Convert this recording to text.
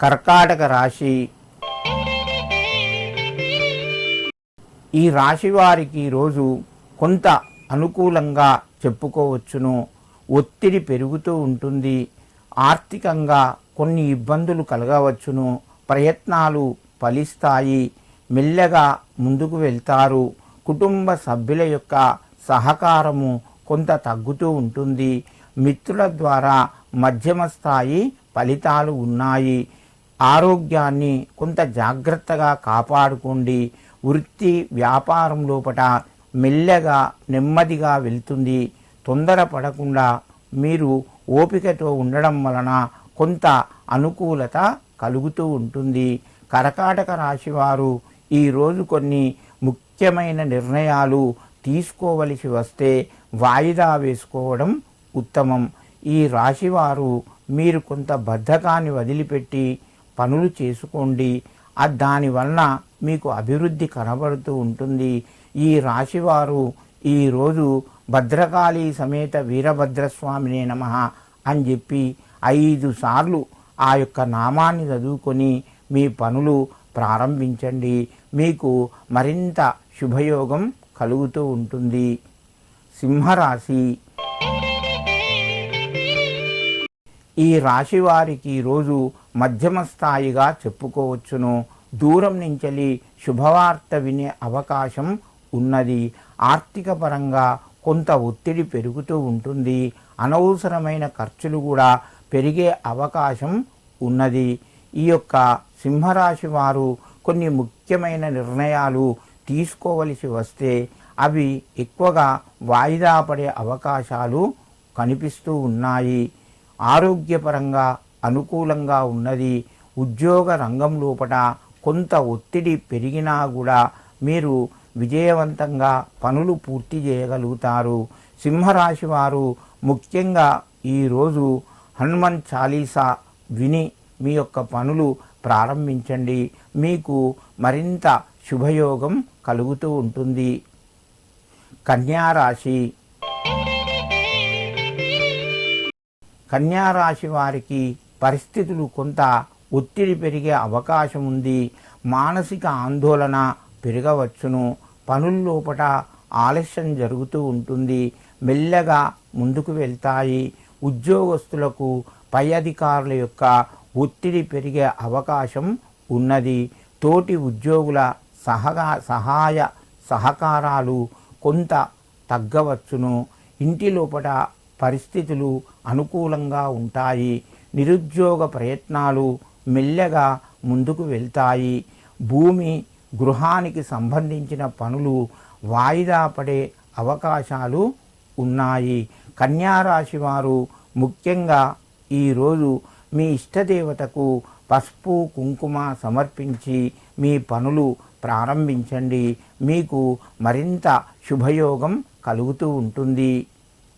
కర్కాటక రాశి. ఈ రాశి వారికి ఈరోజు కొంత అనుకూలంగా చెప్పుకోవచ్చును. ఒత్తిడి పెరుగుతూ ఉంటుంది. ఆర్థికంగా కొన్ని ఇబ్బందులు కలగవచ్చును. ప్రయత్నాలు ఫలిస్తాయి. మెల్లగా ముందుకు వెళ్తారు. కుటుంబ సభ్యుల యొక్క సహకారము కొంత తగ్గుతూ ఉంటుంది. మిత్రుల ద్వారా మధ్యమ స్థాయి ఫలితాలు ఉన్నాయి. ఆరోగ్యాన్ని కొంత జాగ్రత్తగా కాపాడుకోండి. వృత్తి వ్యాపారం లోపట మెల్లగా నెమ్మదిగా వెళ్తుంది. తొందరపడకుండా మీరు ఓపికతో ఉండడం వలన కొంత అనుకూలత కలుగుతూ ఉంటుంది. కర్కాటక రాశివారు ఈరోజు కొన్ని ముఖ్యమైన నిర్ణయాలు తీసుకోవలసి వస్తే వాయిదా వేసుకోవడం ఉత్తమం. ఈ రాశివారు మీరు కొంత బద్ధకాన్ని వదిలిపెట్టి పనులు చేసుకోండి. దానివలన మీకు అభివృద్ధి కనబడుతూ ఉంటుంది. ఈ రాశివారు ఈరోజు భద్రకాళి సమేత వీరభద్రస్వామినే నమ అని చెప్పి ఐదు సార్లు ఆ యొక్క నామాన్ని చదువుకొని మీ పనులు ప్రారంభించండి. మీకు మరింత శుభయోగం కలుగుతూ ఉంటుంది. సింహరాశి ఈ రాశి వారికి ఈరోజు మధ్యమ స్థాయిగా చెప్పుకోవచ్చును. దూరం నుంచి శుభవార్త వినే అవకాశం ఉన్నది. ఆర్థిక పరంగా కొంత ఒత్తిడి పెరుగుతూ ఉంటుంది. అనవసరమైన ఖర్చులు కూడా పెరిగే అవకాశం ఉన్నది. ఈ యొక్క సింహరాశి వారు కొన్ని ముఖ్యమైన నిర్ణయాలు తీసుకోవలసి వస్తే అవి ఎక్కువగా వాయిదా పడే అవకాశాలు కనిపిస్తూ ఉన్నాయి. ఆరోగ్యపరంగా అనుకూలంగా ఉన్నది. ఉద్యోగ రంగం లోపల కొంత ఒత్తిడి పెరిగినా కూడా మీరు విజయవంతంగా పనులు పూర్తి చేయగలుగుతారు. సింహరాశి వారు ముఖ్యంగా ఈరోజు హనుమాన్ చాలీసా విని మీ యొక్క పనులు ప్రారంభించండి. మీకు మరింత శుభయోగం కలుగుతూ ఉంటుంది. కన్యారాశి కన్యారాశి వారికి పరిస్థితులు కొంత ఒత్తిడి పెరిగే అవకాశం ఉంది. మానసిక ఆందోళన పెరగవచ్చును. పనుల్లోపట ఆలస్యం జరుగుతూ ఉంటుంది. మెల్లగా ముందుకు వెళ్తాయి. ఉద్యోగస్తులకు పై అధికారుల యొక్క ఒత్తిడి పెరిగే అవకాశం ఉన్నది. తోటి ఉద్యోగుల సహగా సహాయ సహకారాలు కొంత తగ్గవచ్చును. ఇంటి లోపల పరిస్థితులు అనుకూలంగా ఉంటాయి. నిరుద్యోగ ప్రయత్నాలు మెల్లగా ముందుకు వెళ్తాయి. భూమి గృహానికి సంబంధించిన పనులు వాయిదా పడే అవకాశాలు ఉన్నాయి. కన్యారాశి వారు ముఖ్యంగా ఈరోజు మీ ఇష్టదేవతకు పసుపు కుంకుమ సమర్పించి మీ పనులు ప్రారంభించండి. మీకు మరింత శుభయోగం కలుగుతూ ఉంటుంది.